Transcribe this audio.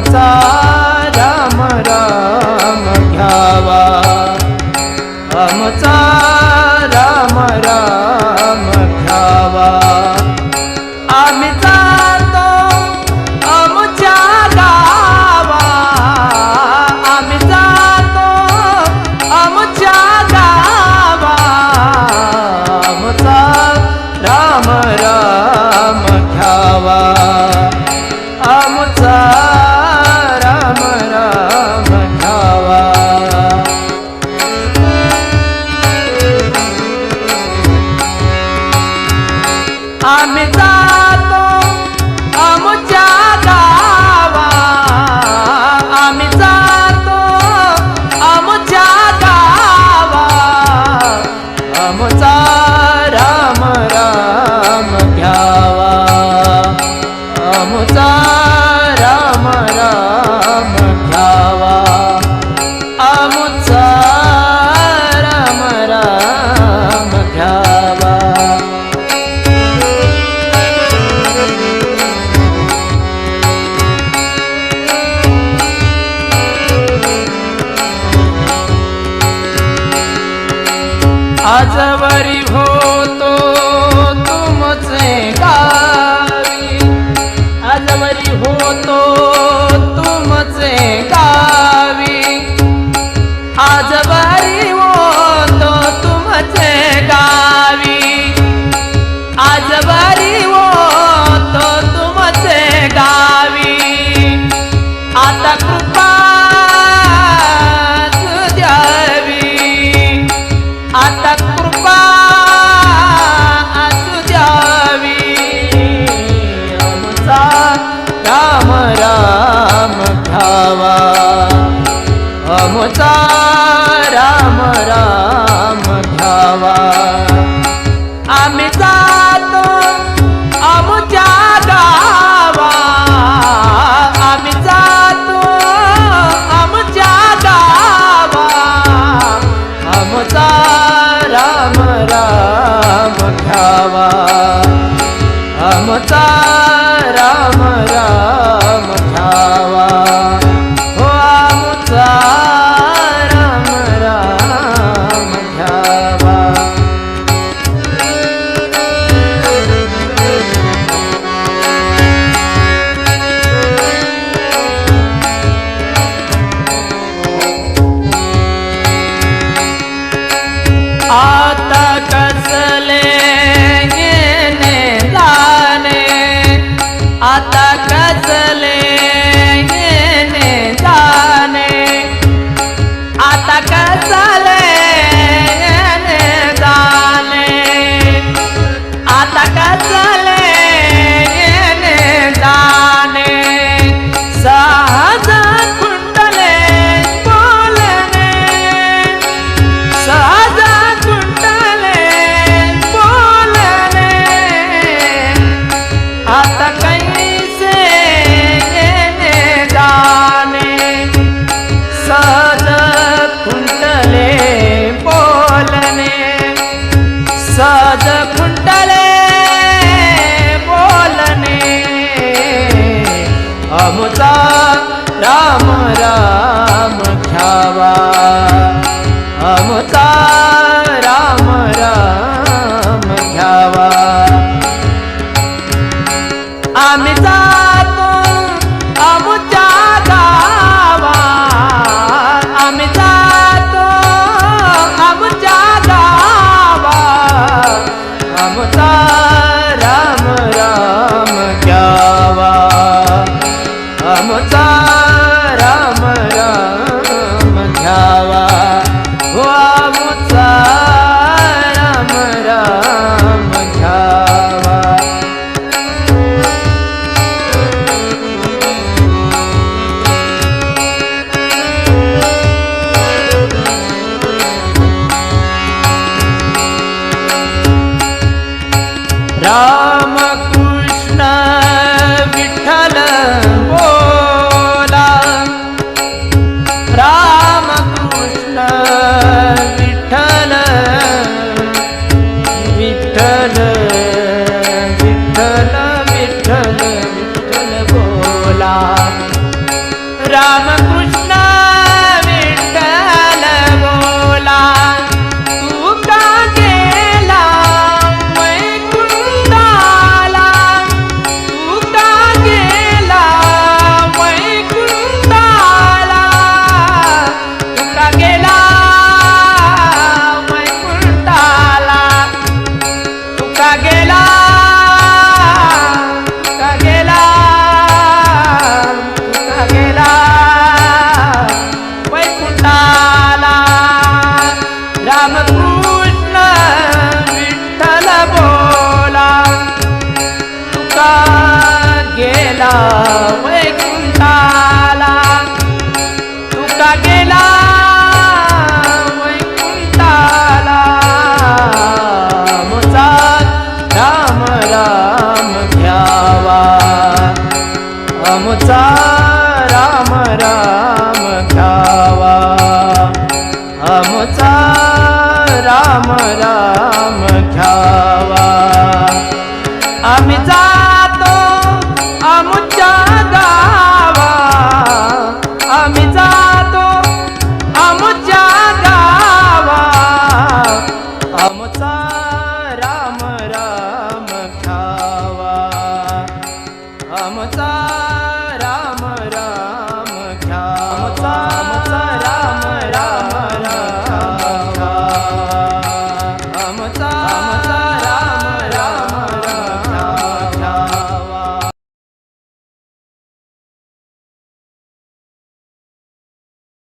तुमचा राम राम घ्यावा. आमचा आम्ही जातो आमच्या गावा. आम्ही जातो आमच्या गावा. राम राम. आजवरी होतो तुमचे गावी. आजवरी होतो तुमचे गावी. आजवरी होतो तुमचे गावी. आजवरी होतो तुमचे गावी. आता कृपा तुमचा राम राम धावा. आम्ही जातो आमच्या गावा. आम्ही जातो आमच्या गावा. आमचा राम राम धावा. आमचा राम राम Bye. আমি তা वैकुंठाला. तुका गेला वैकुंठाला. मोचा राम राम घ्यावा. अमुचा आमचा